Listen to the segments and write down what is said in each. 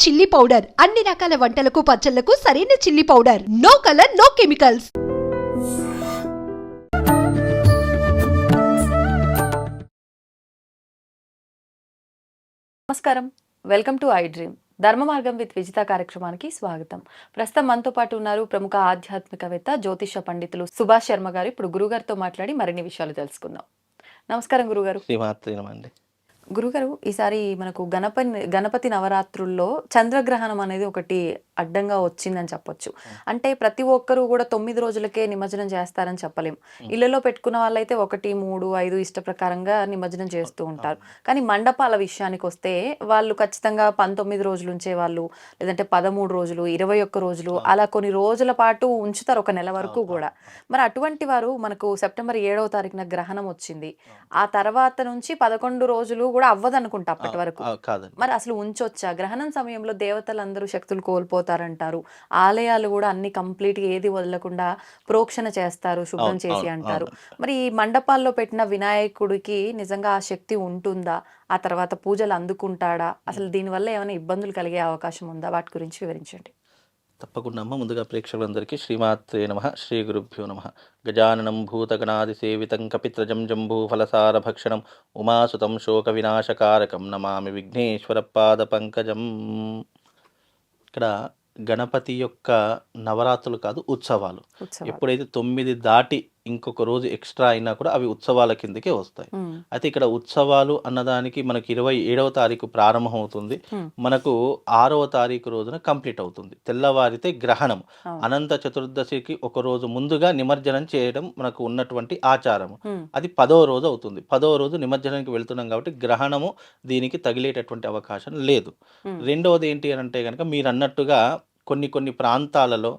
Chilli powder. అన్ని రకాల వంటలకు పచ్చళ్ళకు సరైన chilli powder. No colour no chemicals. నమస్కారం. Welcome to iDream. Dharma Margam with Vijitha కార్యక్రమానికి స్వాగతం. ప్రస్తుతం మనతో పాటు ఉన్నారు ప్రముఖ ఆధ్యాత్మికవేత్త జ్యోతిష పండితులు సుభాష్ శర్మ గారు. ఇప్పుడు గురుగారితో మాట్లాడి మరిన్ని విషయాలు తెలుసుకుందాం. నమస్కారం గురుగారు గురుగారు ఈసారి మనకు గణపతి గణపతి నవరాత్రుల్లో చంద్రగ్రహణం అనేది ఒకటి అడ్డంగా వచ్చిందని చెప్పొచ్చు. అంటే ప్రతి ఒక్కరూ కూడా తొమ్మిది రోజులకే నిమజ్జనం చేస్తారని చెప్పలేం. ఇళ్ళలో పెట్టుకున్న వాళ్ళైతే ఒకటి మూడు ఐదు ఇష్ట ప్రకారంగా నిమజ్జనం చేస్తూ ఉంటారు. కానీ మండపాల విషయానికి వస్తే వాళ్ళు ఖచ్చితంగా పంతొమ్మిది రోజులు ఉంచే వాళ్ళు లేదంటే పదమూడు రోజులు ఇరవై ఒక్క రోజులు అలా కొన్ని రోజుల పాటు ఉంచుతారు ఒక నెల వరకు కూడా. మరి అటువంటి వారు మనకు సెప్టెంబర్ ఏడవ తారీఖున గ్రహణం వచ్చింది. ఆ తర్వాత నుంచి పదకొండు రోజులు కూడా అవ్వదు అనుకుంటా అప్పటి వరకు. మరి అసలు ఉంచొచ్చా? గ్రహణం సమయంలో దేవతలందరూ శక్తులు కోల్పోతారంటారు ఆలయాలు కూడా అన్ని కంప్లీట్గా ఏది వదలకుండా ప్రోక్షణ చేస్తారు శుభ్రం చేసి అంటారు. మరి ఈ మండపాల్లో పెట్టిన వినాయకుడికి నిజంగా ఆ శక్తి ఉంటుందా? ఆ తర్వాత పూజలు అందుకుంటాడా? అసలు దీనివల్ల ఏమైనా ఇబ్బందులు కలిగే అవకాశం ఉందా? వాటి గురించి వివరించండి. తప్పకుండా అమ్మ. ముందుగా ప్రేక్షకులందరికీ శ్రీమాత్రే నమ. శ్రీ గురుభ్యో నమ. గజాననం భూతగణాది సేవితం కపిత్రజం జంబూ ఫలసార భక్షణం ఉమాసుతం శోక వినాశకారకం నమామి విఘ్నేశ్వర పాద పంకజం. ఇక్కడ గణపతి యొక్క నవరాత్రులు కాదు ఉత్సవాలు. ఎప్పుడైతే తొమ్మిది దాటి ఇంకొక రోజు ఎక్స్ట్రా అయినా కూడా అవి ఉత్సవాల కిందకే వస్తాయి. అయితే ఇక్కడ ఉత్సవాలు అన్నదానికి మనకి ఇరవై ఏడవ తారీఖు ప్రారంభం అవుతుంది. మనకు ఆరవ తారీఖు రోజున కంప్లీట్ అవుతుంది. తెల్లవారితే గ్రహణం. అనంత చతుర్దశికి ఒక రోజు ముందుగా నిమజ్జనం చేయడం మనకు ఉన్నటువంటి ఆచారం. అది పదవ రోజు అవుతుంది. పదవ రోజు నిమజ్జనానికి వెళ్తున్నాం కాబట్టి గ్రహణము దీనికి తగిలేటటువంటి అవకాశం లేదు. రెండవది ఏంటి అని అంటే కనుక మీరు అన్నట్టుగా కొన్ని కొన్ని ప్రాంతాలలో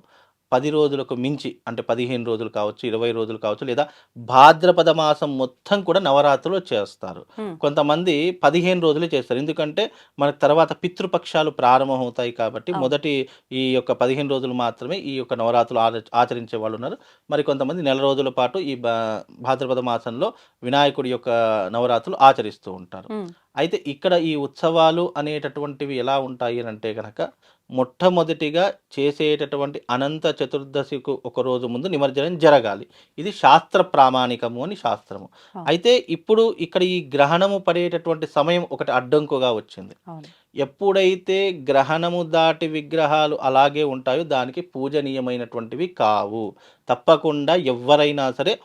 పది రోజులకు మించి అంటే పదిహేను రోజులు కావచ్చు ఇరవై రోజులు కావచ్చు లేదా భాద్రపద మాసం మొత్తం కూడా నవరాత్రులు చేస్తారు. కొంతమంది పదిహేను రోజులే చేస్తారు. ఎందుకంటే మనకు తర్వాత పితృపక్షాలు ప్రారంభమవుతాయి కాబట్టి. మొదటి ఈ యొక్క పదిహేను రోజులు మాత్రమే ఈ యొక్క నవరాత్రులు ఆచ- ఆచరించే వాళ్ళు ఉన్నారు. మరి కొంతమంది నెల రోజుల పాటు ఈ భాద్రపద మాసంలో వినాయకుడి యొక్క నవరాత్రులు ఆచరిస్తూ ఉంటారు. అయితే ఇక్కడ ఈ ఉత్సవాలు అనేటటువంటివి ఎలా ఉంటాయి అని అంటే కనుక మొట్టమొదటిగా చేసేటటువంటి అనంత చతుర్దశికు ఒక రోజు ముందు నిమజ్జనం జరగాలి. ఇది శాస్త్ర ప్రామాణికము అని శాస్త్రము. అయితే ఇప్పుడు ఇక్కడ ఈ గ్రహణము పడేటటువంటి సమయం ఒకటి అడ్డంకుగా వచ్చింది. ఎప్పుడైతే గ్రహణము దాటి విగ్రహాలు అలాగే ఉంటాయో దానికి పూజనీయమైనటువంటివి కావు. తప్పకుండా ఎవరైనా సరే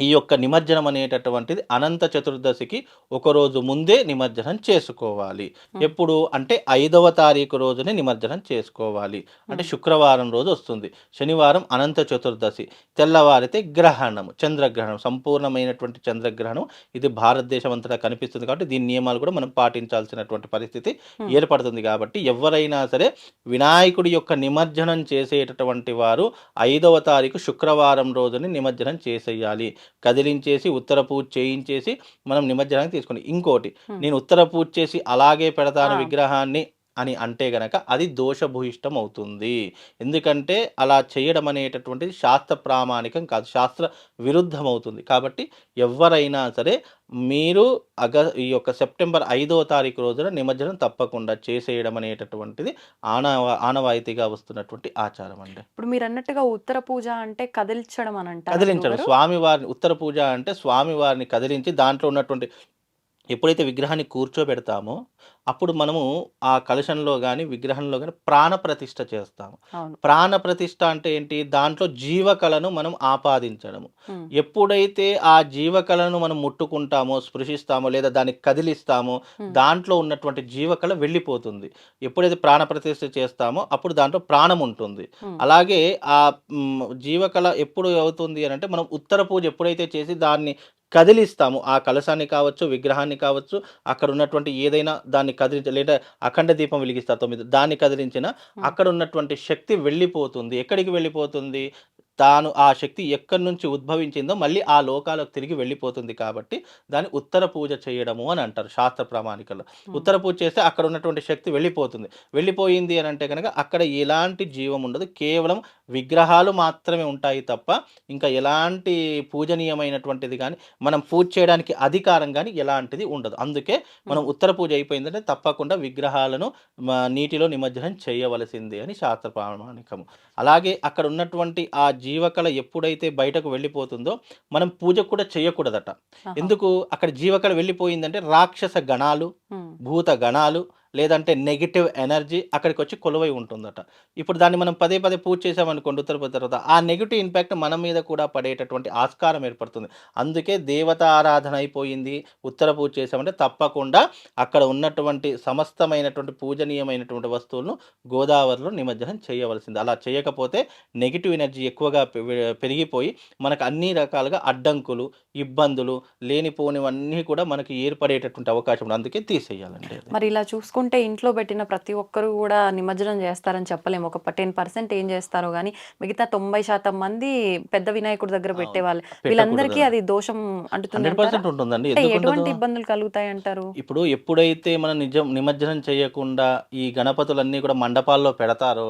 ఈ యొక్క నిమజ్జనం అనేటటువంటిది అనంత చతుర్దశికి ఒక రోజు ముందే నిమజ్జనం చేసుకోవాలి. ఎప్పుడు? అంటే ఐదవ తారీఖు రోజునే నిమజ్జనం చేసుకోవాలి. అంటే. శుక్రవారం రోజు వస్తుంది. శనివారం అనంత చతుర్దశి. తెల్లవారితే గ్రహణము చంద్రగ్రహణం సంపూర్ణమైనటువంటి చంద్రగ్రహణం. ఇది భారతదేశం అంతటా కనిపిస్తుంది కాబట్టి దీని నియమాలు కూడా మనం పాటించాల్సినటువంటి పరిస్థితి. ఏర్పడుతుంది కాబట్టి ఎవరైనా సరే వినాయకుడి యొక్క నిమజ్జనం చేసేటటువంటి వారు ఐదవ తారీఖు శుక్రవారం రోజుని నిమజ్జనం చేసేయాలి. కదిలించేసి ఉత్తర పూజ చేయించేసి మనం నిమజ్జనానికి తీసుకుని ఇంకోటి. నేను ఉత్తర పూజ చేసి అలాగే పెడతాను. విగ్రహాన్ని అని అంటే గనక అది దోషభూయిష్టం అవుతుంది ఎందుకంటే అలా చేయడం అనేటటువంటిది శాస్త్ర ప్రామాణికం కాదు శాస్త్ర విరుద్ధం అవుతుంది కాబట్టి ఎవరైనా సరే మీరు అగ ఈ యొక్క సెప్టెంబర్ ఐదవ తారీఖు రోజున నిమజ్జనం తప్పకుండా చేసేయడం అనేటటువంటిది ఆనవ ఆనవాయితీగా వస్తున్నటువంటి ఆచారం అండి. ఇప్పుడు మీరు అన్నట్టుగా ఉత్తర పూజ అంటే కదిలించడం అని అంటారు కదిలించడం స్వామివారిని ఉత్తర పూజ అంటే స్వామివారిని కదిలించి దాంట్లో ఉన్నటువంటి ఎప్పుడైతే విగ్రహాన్ని కూర్చోబెడతామో అప్పుడు మనము ఆ కలశంలో కానీ విగ్రహంలో కానీ ప్రాణ ప్రతిష్ఠ చేస్తాము. అవును. ప్రాణ ప్రతిష్ఠ అంటే ఏంటి? దాంట్లో జీవకళను మనం ఆపాదించడము. ఎప్పుడైతే ఆ జీవకళను మనం ముట్టుకుంటామో స్పృశిస్తామో లేదా దాన్ని కదిలిస్తామో దాంట్లో ఉన్నటువంటి జీవకళ వెళ్ళిపోతుంది. ఎప్పుడైతే ప్రాణ ప్రతిష్ఠ చేస్తామో అప్పుడు దాంట్లో ప్రాణం ఉంటుంది. అలాగే ఆ జీవకళ ఎప్పుడు అవుతుంది అని అంటే మనం ఉత్తర పూజ ఎప్పుడైతే చేసి దాన్ని కదిలిస్తాము. ఆ కలశాన్ని కావచ్చు విగ్రహాన్ని కావచ్చు అక్కడ ఉన్నటువంటి ఏదైనా దాన్ని కదిలించ లేదా అఖండ దీపం వెలిగిస్తారు తొమ్మిది దాన్ని కదిలించిన అక్కడ ఉన్నటువంటి శక్తి వెళ్ళిపోతుంది. ఎక్కడికి వెళ్ళిపోతుంది? తాను ఆ శక్తి ఎక్కడి నుంచి ఉద్భవించిందో మళ్ళీ ఆ లోకాలకు తిరిగి వెళ్ళిపోతుంది కాబట్టి దాన్ని ఉత్తర పూజ చేయడము అని అంటారు శాస్త్ర ప్రామాణికలో. ఉత్తర పూజ చేస్తే అక్కడ ఉన్నటువంటి శక్తి వెళ్ళిపోతుంది. వెళ్ళిపోయింది అని అంటే కనుక అక్కడ ఎలాంటి జీవం ఉండదు. కేవలం విగ్రహాలు మాత్రమే ఉంటాయి తప్ప ఇంకా ఎలాంటి పూజనీయమైనటువంటిది కానీ మనం పూజ చేయడానికి అధికారం కానీ ఎలాంటిది ఉండదు. అందుకే మనం ఉత్తర పూజ అయిపోయిందంటే తప్పకుండా విగ్రహాలను నీటిలో నిమజ్జనం చేయవలసిందే అని శాస్త్ర ప్రామాణికము. అలాగే అక్కడ ఉన్నటువంటి ఆ జీవకళ ఎప్పుడైతే బయటకు వెళ్ళిపోతుందో మనం పూజ కూడా చేయకూడదట. ఎందుకు? అక్కడ జీవకళ వెళ్ళిపోయిందంటే రాక్షస గణాలు భూత గణాలు లేదంటే నెగిటివ్ ఎనర్జీ అక్కడికి వచ్చి కొలువై ఉంటుందట. ఇప్పుడు దాన్ని మనం పదే పదే పూజ చేసామనుకోండి ఉత్తర తర్వాత ఆ నెగిటివ్ ఇంపాక్ట్ మన మీద కూడా పడేటటువంటి ఆస్కారం ఏర్పడుతుంది. అందుకే దేవత ఆరాధన అయిపోయింది ఉత్తర పూజ చేసామంటే తప్పకుండా అక్కడ ఉన్నటువంటి సమస్తమైనటువంటి పూజనీయమైనటువంటి వస్తువులను గోదావరిలో నిమజ్జనం చేయవలసింది. అలా చేయకపోతే నెగిటివ్ ఎనర్జీ ఎక్కువగా పె- పెరిగిపోయి మనకు అన్ని రకాలుగా అడ్డంకులు ఇబ్బందులు లేనిపోనివన్నీ కూడా మనకి ఏర్పడేటటువంటి అవకాశం ఉంది. అందుకే తీసేయాలండి మరి ఇలా చూసుకుంటే ఇంట్లో పెట్టిన ప్రతి ఒక్కరు కూడా నిమజ్జనం చేస్తారని చెప్పలేము ఒక టెన్ పర్సెంట్ ఏం చేస్తారో కానీ మిగతా తొంభై శాతం మంది పెద్ద వినాయకుడి దగ్గర. పెట్టేవాళ్ళు పెట్టకూడదు. వీళ్ళందరికీ అది దోషం అంటుతుంది హండ్రెడ్ అంటారా? పర్సెంట్ ఉంటుందండి అంటే ఎందుకు ఎటువంటి? ఇబ్బందులు కలుగుతాయి అంటారు ఇప్పుడు ఎప్పుడైతే మనం నిజం నిమజ్జనం చేయకుండా ఈ గణపతులన్నీ కూడా మండపాల్లో పెడతారో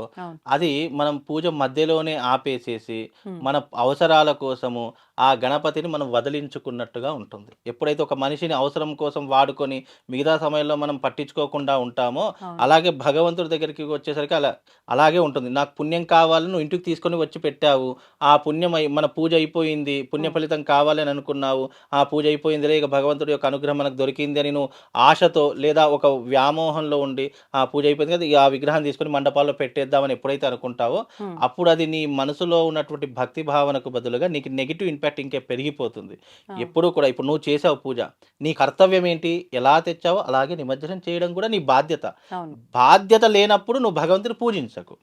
అది మనం పూజ మధ్యలోనే ఆపేసేసి మన అవసరాల కోసము ఆ గణపతిని మనం వదిలించుకున్నట్టుగా ఉంటుంది ఎప్పుడైతే ఒక మనిషిని అవసరం కోసం వాడుకొని మిగతా సమయంలో మనం పట్టించుకోకుండా ఉంటామో. అలాగే భగవంతుడి దగ్గరికి వచ్చేసరికి అలా అలాగే ఉంటుంది నాకు పుణ్యం కావాలని నువ్వు ఇంటికి తీసుకొని వచ్చి పెట్టావు ఆ పుణ్యం మన పూజ అయిపోయింది పుణ్య. ఫలితం కావాలని అనుకున్నావు ఆ పూజ అయిపోయిందిలే ఇక భగవంతుడి యొక్క అనుగ్రహం మనకు దొరికింది అని నువ్వు ఆశతో లేదా ఒక వ్యామోహంలో ఉండి ఆ పూజ అయిపోయింది కదా ఆ విగ్రహం తీసుకొని మండపాల్లో పెట్టేద్దామని ఎప్పుడైతే అనుకుంటావో అప్పుడు అది నీ మనసులో ఉన్నటువంటి భక్తి భావనకు బదులుగా నీకు నెగిటివ్ ఇంపాక్ట్ ఇంకే పెరిగిపోతుంది. ఎప్పుడు కూడా ఇప్పుడు నువ్వు చేసావు పూజ నీ కర్తవ్యం ఏంటి ఎలా తెచ్చావో అలాగే నిమజ్జనం చేయడం కూడా నీ బాధ్యత. బాధ్యత లేనప్పుడు నువ్వు భగవంతుని పూజించకు.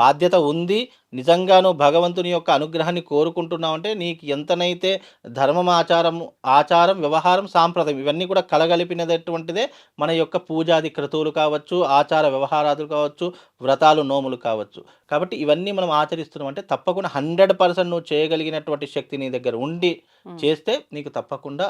బాధ్యత ఉంది. నిజంగా నువ్వు భగవంతుని యొక్క అనుగ్రహాన్ని కోరుకుంటున్నావు అంటే నీకు ఎంతనైతే ధర్మం ఆచారం ఆచారం వ్యవహారం సాంప్రదాయం ఇవన్నీ కూడా కలగలిపినటువంటిదే మన యొక్క పూజాది క్రతువులు కావచ్చు ఆచార వ్యవహారాదులు కావచ్చు వ్రతాలు నోములు కావచ్చు. కాబట్టి ఇవన్నీ మనం ఆచరిస్తున్నాం అంటే తప్పకుండా హండ్రెడ్ పర్సెంట్ నువ్వు చేయగలిగినటువంటి శక్తి నీ దగ్గర ఉండి చేస్తే నీకు తప్పకుండా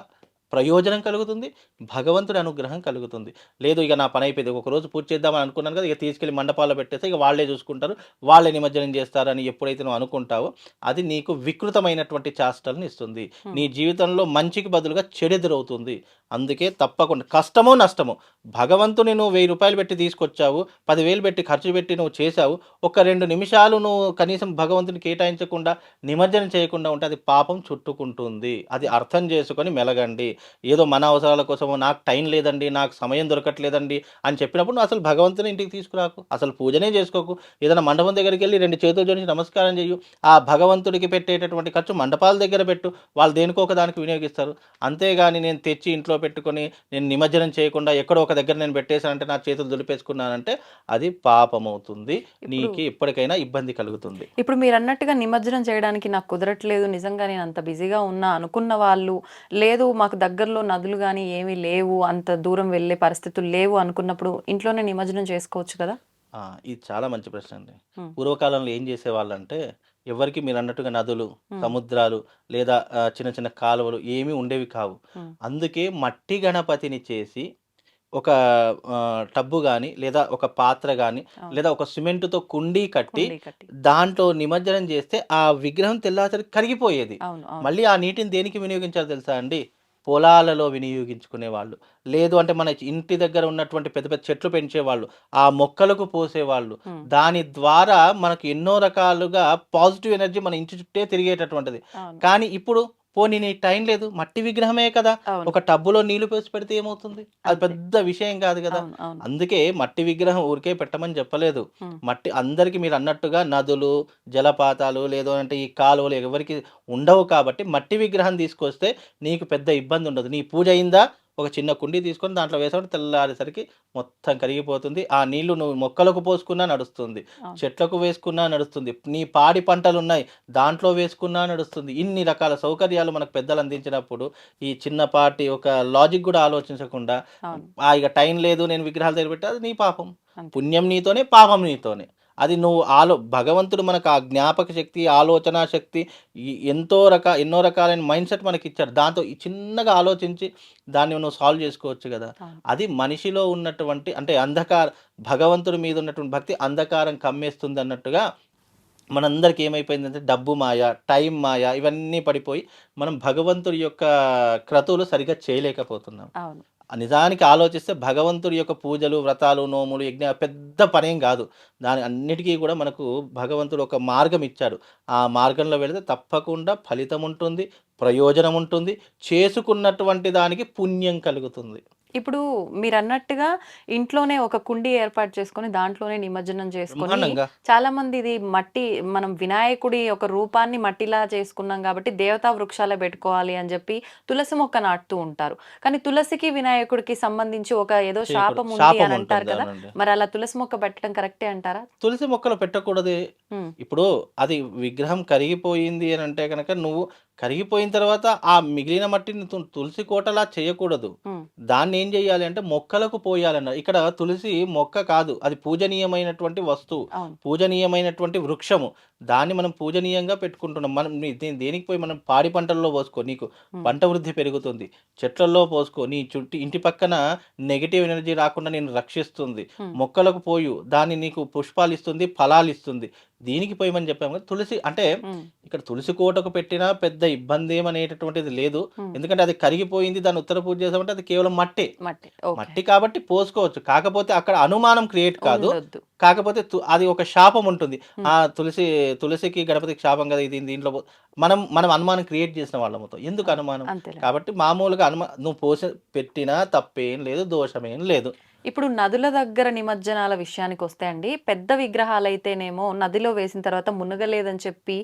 ప్రయోజనం కలుగుతుంది భగవంతుడి అనుగ్రహం కలుగుతుంది. లేదు ఇక నా పని అయిపోయింది ఒక రోజు పూజ చేద్దామని అనుకున్నాను కదా ఇక తీసుకెళ్ళి మండపాల్లో పెట్టేస్తే ఇక వాళ్ళే చూసుకుంటారు వాళ్ళే నిమజ్జనం చేస్తారని ఎప్పుడైతే నువ్వు అనుకుంటావో అది నీకు వికృతమైనటువంటి చేష్టలను ఇస్తుంది. నీ జీవితంలో మంచికి బదులుగా చెడెదురవుతుంది. అందుకే తప్పకుండా కష్టమో నష్టమో భగవంతుని నువ్వు వెయ్యి రూపాయలు పెట్టి తీసుకొచ్చావు పదివేలు పెట్టి ఖర్చు పెట్టి నువ్వు చేశావు ఒక రెండు నిమిషాలు నువ్వు కనీసం భగవంతుని కేటాయించకుండా నిమజ్జనం చేయకుండా ఉంటే అది పాపం చుట్టుకుంటుంది. అది అర్థం చేసుకొని మెలగండి. ఏదో మన అవసరాల కోసమో నాకు టైం లేదండి నాకు సమయం దొరకట్లేదండి అని చెప్పినప్పుడు నువ్వు అసలు భగవంతుని ఇంటికి తీసుకురాకు. అసలు పూజనే చేసుకోకు. ఏదైనా మండపం దగ్గరికి వెళ్ళి రెండు చేతులు జోడించి నమస్కారం చేయు ఆ భగవంతుడికి పెట్టేటటువంటి ఖర్చు మండపాల దగ్గర పెట్టు. వాళ్ళు దేనికో ఒక దానికి వినియోగిస్తారు. అంతేగాని నేను తెచ్చి ఇంట్లో పెట్టుకొని నేను నిమజ్జనం చేయకుండా ఎక్కడో ఒక దగ్గర నేను పెట్టేశానంటే నా చేతులు దులిపేసుకున్నానంటే అది పాపం అవుతుంది నీకు ఎప్పటికైనా ఇబ్బంది కలుగుతుంది. ఇప్పుడు మీరు అన్నట్టుగా నిమజ్జనం చేయడానికి నాకు కుదరట్లేదు. నిజంగా నేను అంత బిజీగా ఉన్నా అనుకున్న వాళ్ళు లేదు మాకు దగ్గరలో నదులు కానీ ఏమీ లేవు అంత దూరం వెళ్ళే పరిస్థితులు లేవు అనుకున్నప్పుడు ఇంట్లోనే నిమజ్జనం చేసుకోవచ్చు కదా ఇది చాలా మంచి ప్రశ్న అండి. పూర్వకాలంలో ఏం చేసేవాళ్ళంటే ఎవరికి మీరు అన్నట్టుగా నదులు. సముద్రాలు లేదా చిన్న చిన్న కాలువలు ఏమీ ఉండేవి కావు. అందుకే మట్టి గణపతిని చేసి ఒక టబ్బు కానీ లేదా ఒక పాత్ర కానీ. లేదా ఒక సిమెంటుతో కుండీ కట్టి కుండీ కట్టి దాంట్లో నిమజ్జనం చేస్తే ఆ విగ్రహం తెల్లాసరికి కరిగిపోయేది మళ్ళీ ఆ నీటిని దేనికి వినియోగించాలో తెలుసా అండి పొలాలలో వినియోగించుకునే వాళ్ళు లేదు అంటే మన ఇంటి దగ్గర ఉన్నటువంటి పెద్ద పెద్ద చెట్లు పెంచేవాళ్ళు ఆ మొక్కలకు పోసేవాళ్ళు. దాని ద్వారా మనకు ఎన్నో రకాలుగా పాజిటివ్ ఎనర్జీ మన ఇంటి చుట్టే తిరిగేటటువంటిది. కానీ ఇప్పుడు పోనీ నీ టైం లేదు మట్టి విగ్రహమే కదా. ఒక టబ్బులో నీళ్ళు పోసి పెడితే ఏమవుతుంది? అది. పెద్ద విషయం కాదు కదా. అందుకే మట్టి విగ్రహం ఊరికే పెట్టమని చెప్పలేదు. మట్టి అందరికి మీరు అన్నట్టుగా నదులు జలపాతాలు లేదు అంటే ఈ కాలువలు ఎవరికి ఉండవు కాబట్టి మట్టి విగ్రహం తీసుకొస్తే నీకు పెద్ద ఇబ్బంది ఉండదు. నీ పూజ అయిందా? ఒక చిన్న కుండీ తీసుకొని దాంట్లో వేసాడు తెల్లారేసరికి మొత్తం కరిగిపోతుంది. ఆ నీళ్ళు నువ్వు మొక్కలకు పోసుకున్నా నడుస్తుంది. చెట్లకు వేసుకున్నా నడుస్తుంది. నీ పాడి పంటలు ఉన్నాయి దాంట్లో వేసుకున్నా నడుస్తుంది. ఇన్ని రకాల సౌకర్యాలు మనకు పెద్దలు అందించినప్పుడు ఈ చిన్నపాటి ఒక లాజిక్ కూడా ఆలోచించకుండా ఇక టైం లేదు నేను విగ్రహాలు దగ్గర పెట్టి అది నీ పాపం. పుణ్యం నీతోనే పాపం నీతోనే. అది నువ్వు ఆలో భగవంతుడు మనకు ఆ జ్ఞాపక శక్తి ఆలోచన శక్తి ఎంతో రక ఎన్నో రకాలైన మైండ్ సెట్ మనకి ఇచ్చారు దాంతో చిన్నగా ఆలోచించి దాన్ని నువ్వు సాల్వ్ చేసుకోవచ్చు కదా. అది మనిషిలో ఉన్నటువంటి అంటే అంధకార భగవంతుడి మీద ఉన్నటువంటి భక్తి అంధకారం కమ్మేస్తుంది అన్నట్టుగా మనందరికి ఏమైపోయిందంటే డబ్బు మాయ టైం మాయ ఇవన్నీ పడిపోయి మనం భగవంతుడి యొక్క క్రతువులు సరిగ్గా చేయలేకపోతున్నాం. నిజానికి ఆలోచిస్తే భగవంతుడి యొక్క పూజలు వ్రతాలు నోములు యజ్ఞ పెద్ద పనేం కాదు. దాని అన్నిటికీ కూడా మనకు భగవంతుడు ఒక మార్గం ఇచ్చాడు. ఆ మార్గంలో వెళితే తప్పకుండా ఫలితం ఉంటుంది ప్రయోజనం ఉంటుంది చేసుకున్నటువంటి దానికి పుణ్యం కలుగుతుంది. ఇప్పుడు మీరు అన్నట్టుగా ఇంట్లోనే ఒక కుండి ఏర్పాటు చేసుకొని దాంట్లోనే నిమజ్జనం చేసుకొని చాలా మంది ఇది మట్టి మనం వినాయకుడి ఒక రూపాన్ని మట్టిలా చేసుకున్నాం కాబట్టి దేవతా వృక్షాలే పెట్టుకోవాలి అని చెప్పి తులసి మొక్క నాటుతూ ఉంటారు. కానీ తులసికి వినాయకుడికి సంబంధించి ఒక ఏదో. శాపం ఉంది అని అంటారు కదా. మరి అలా తులసి మొక్క పెట్టడం కరెక్టే అంటారా? తులసి మొక్కలు పెట్టకూడదు. ఇప్పుడు అది విగ్రహం కరిగిపోయింది అని అంటే కనుక నువ్వు కరిగిపోయిన తర్వాత ఆ మిగిలిన మట్టిని తులసి కోటలా చేయకూడదు. దాన్ని ఏం చేయాలి అంటే మొక్కలకు పోయాలన్నారు ఇక్కడ తులసి మొక్క కాదు అది పూజనీయమైనటువంటి వస్తువు. పూజనీయమైనటువంటి వృక్షము. దాన్ని మనం పూజనీయంగా పెట్టుకుంటున్నాం. మనం దేనికి పోయి మనం పాడి పంటల్లో పోసుకో నీకు. పంట వృద్ధి పెరుగుతుంది. చెట్లలో పోసుకో నీ చుట్టి ఇంటి పక్కన నెగిటివ్ ఎనర్జీ రాకుండా నేను రక్షిస్తుంది. మొక్కలకు పోయు దాన్ని నీకు పుష్పాలు ఇస్తుంది ఫలాలు ఇస్తుంది. దీనికి పోయమని చెప్పాము కదా తులసి అంటే ఇక్కడ తులసి కోటకు పెట్టినా పెద్ద ఇబ్బంది ఏమనేటటువంటిది లేదు. ఎందుకంటే అది కరిగిపోయింది దాన్ని ఉత్తర పూజ చేసామంటే అది కేవలం మట్టే. మట్టి. కాబట్టి పోసుకోవచ్చు. కాకపోతే అక్కడ అనుమానం క్రియేట్ కాదు. కాకపోతే అది ఒక శాపం ఉంటుంది. ఆ తులసి తులసికి గణపతికి శాపం కదా ఇది దీంట్లో మనం మనం అనుమానం క్రియేట్ చేసిన వాళ్ళముతో ఎందుకు అనుమానం? కాబట్టి మామూలుగా అనుమా నువ్వు పోస పెట్టినా తప్పేం లేదు దోషమేం లేదు. ఇప్పుడు నదుల దగ్గర నిమజ్జనాల విషయానికి వస్తే అండి పెద్ద విగ్రహాలు అయితేనేమో నదిలో వేసిన తర్వాత మునగలేదని చెప్పి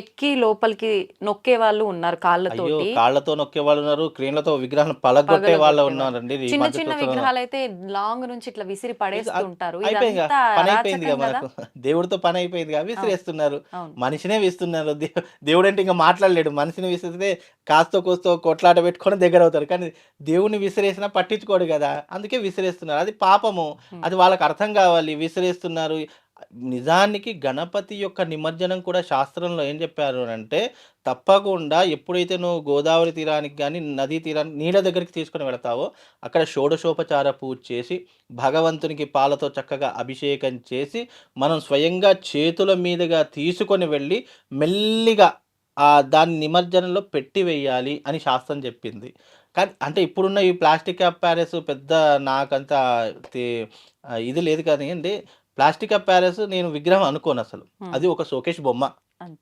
ఎక్కి లోపలికి నొక్కే వాళ్ళు ఉన్నారు అయ్యో కాళ్ళతోటి కాళ్ళతో నొక్కే వాళ్ళు ఉన్నారు క్రేన్లతో విగ్రహాలు పలగొట్టే వాళ్ళు ఉన్నారండి చిన్న చిన్న. విగ్రహాలు అయితే లాంగ్ నుంచి ఇట్లా విసిరి పడేస్తూ అది ఉంటారు అయిపోయింది ఇదంతా పని అయిపోయింది మనకు. దేవుడితో పని అయిపోయింది విసిరేస్తున్నారు. మనిషినే విస్తున్నారు. దేవుడు అంటే ఇంకా మాట్లాడలేడు. మనిషిని విసిరితే కాస్తో కోస్తో కొట్లాట పెట్టుకొని దగ్గర అవుతారు. కానీ దేవుని విసిరేసినా పట్టించుకోడు కదా. అందుకే విసిరేస్తున్నారు. అది పాపము. అది వాళ్ళకి అర్థం కావాలి. విసిరేస్తున్నారు. నిజానికి గణపతి యొక్క నిమజ్జనం కూడా శాస్త్రంలో ఏం చెప్పారు అంటే తప్పకుండా ఎప్పుడైతే నువ్వు గోదావరి తీరానికి కానీ నదీ తీరానికి నీళ్ళ దగ్గరికి తీసుకొని వెళతావో అక్కడ షోడశోపచార పూజ చేసి భగవంతునికి పాలతో చక్కగా అభిషేకం చేసి మనం స్వయంగా చేతుల మీదుగా తీసుకొని వెళ్ళి మెల్లిగా దాని నిమజ్జనంలో పెట్టి వేయాలి అని శాస్త్రం చెప్పింది. కానీ అంటే ఇప్పుడున్న ఈ ప్లాస్టిక్ ప్యారెస్ పెద్ద నాకంత ఇది లేదు కానీ అండి ప్లాస్టిక్ ప్యారెస్ నేను విగ్రహం అనుకోను అసలు. అది ఒక షోకేష్ బొమ్మ.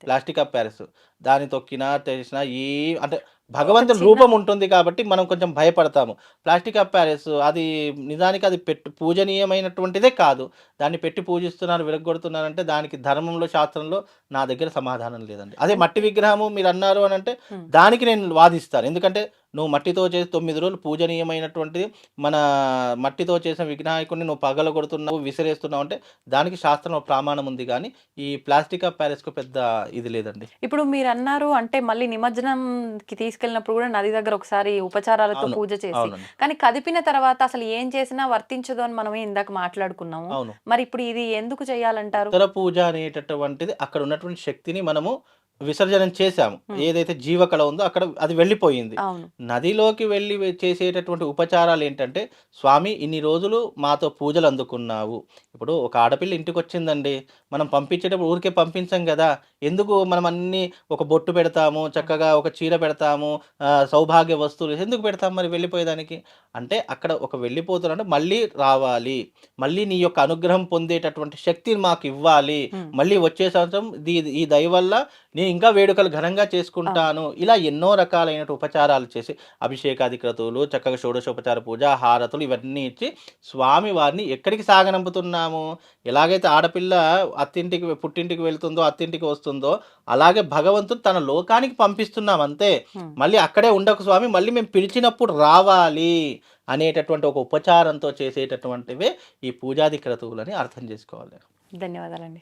ప్లాస్టిక్ ప్యారెస్ దాన్ని తొక్కినా చేసినా ఏ అంటే భగవంతుని రూపం ఉంటుంది కాబట్టి మనం కొంచెం భయపడతాము. ప్లాస్టిక్ ప్యారెస్ అది నిజానికి అది పెట్టు పూజనీయమైనటువంటిదే కాదు. దాన్ని పెట్టి పూజిస్తున్నారు విరగొడుతున్నారంటే దానికి ధర్మంలో శాస్త్రంలో నా దగ్గర సమాధానం లేదండి. అదే మట్టి విగ్రహము మీరు అన్నారు అని అంటే. దానికి నేను వాదిస్తాను. ఎందుకంటే నువ్వు మట్టితో చేసి తొమ్మిది రోజులు పూజనీయమైనటువంటిది మన మట్టితో చేసిన వినాయకుడిని నువ్వు పగల కొడుతున్నావు విసిరేస్తున్నావు అంటే దానికి శాస్త్రంలో ప్రమాణం ఉంది. కానీ ఈ ప్లాస్టిక్ ప్యారెస్కు పెద్ద ఇది లేదండి. ఇప్పుడు మీరు అన్నారు అంటే మళ్ళీ నిమజ్జనంకి తీసుకెళ్ళినప్పుడు కూడా నది దగ్గర ఒకసారి ఉపచారాలతో పూజ చేసి కానీ కదిపిన తర్వాత అసలు ఏం చేసినా వర్తించదు అని మనమే ఇందాక మాట్లాడుకున్నాము. మరి ఇప్పుడు ఇది ఎందుకు చేయాలంటారు? ఉత్తర పూజ అనేటటువంటిది అక్కడ ఉన్నటువంటి శక్తిని మనము విసర్జనం చేశాము. ఏదైతే జీవకళ ఉందో అక్కడ అది వెళ్ళిపోయింది. నదిలోకి వెళ్ళి చేసేటటువంటి ఉపచారాలు ఏంటంటే స్వామి ఇన్ని రోజులు మాతో పూజలు అందుకున్నావు. ఇప్పుడు ఒక ఆడపిల్ల ఇంటికి వచ్చిందండి మనం పంపించేటప్పుడు ఊరికే పంపించాం కదా ఎందుకు మనం అన్ని ఒక బొట్టు పెడతాము చక్కగా ఒక చీర పెడతాము సౌభాగ్య వస్తువులు ఎందుకు పెడతాం మరి వెళ్ళిపోయేదానికి? అంటే అక్కడ ఒక వెళ్ళిపోతున్నట్టు మళ్ళీ రావాలి. మళ్ళీ నీ యొక్క అనుగ్రహం పొందేటటువంటి శక్తిని మాకు ఇవ్వాలి. మళ్ళీ వచ్చే సంవత్సరం దీ- ఈ దయ వల్ల నేను ఇంకా వేడుకలు ఘనంగా చేసుకుంటాను. ఇలా ఎన్నో రకాలైన ఉపచారాలు చేసి అభిషేకాది క్రతువులు చక్కగా షోడశోపచార పూజ హారతులు ఇవన్నీ ఇచ్చి స్వామి వారిని ఎక్కడికి సాగనంపుతున్నాము? ఎలాగైతే ఆడపిల్ల అత్తింటికి పుట్టింటికి వెళ్తుందో అత్తింటికి వస్తుందో అలాగే భగవంతుడు తన లోకానికి పంపిస్తున్నాం అంతే. మళ్ళీ అక్కడే ఉండకు స్వామి మళ్ళీ మేము పిలిచినప్పుడు రావాలి అనేటటువంటి ఒక ఉపచారంతో చేసేటటువంటివే ఈ పూజాది క్రతువులని అర్థం చేసుకోవాలి. ధన్యవాదాలండి.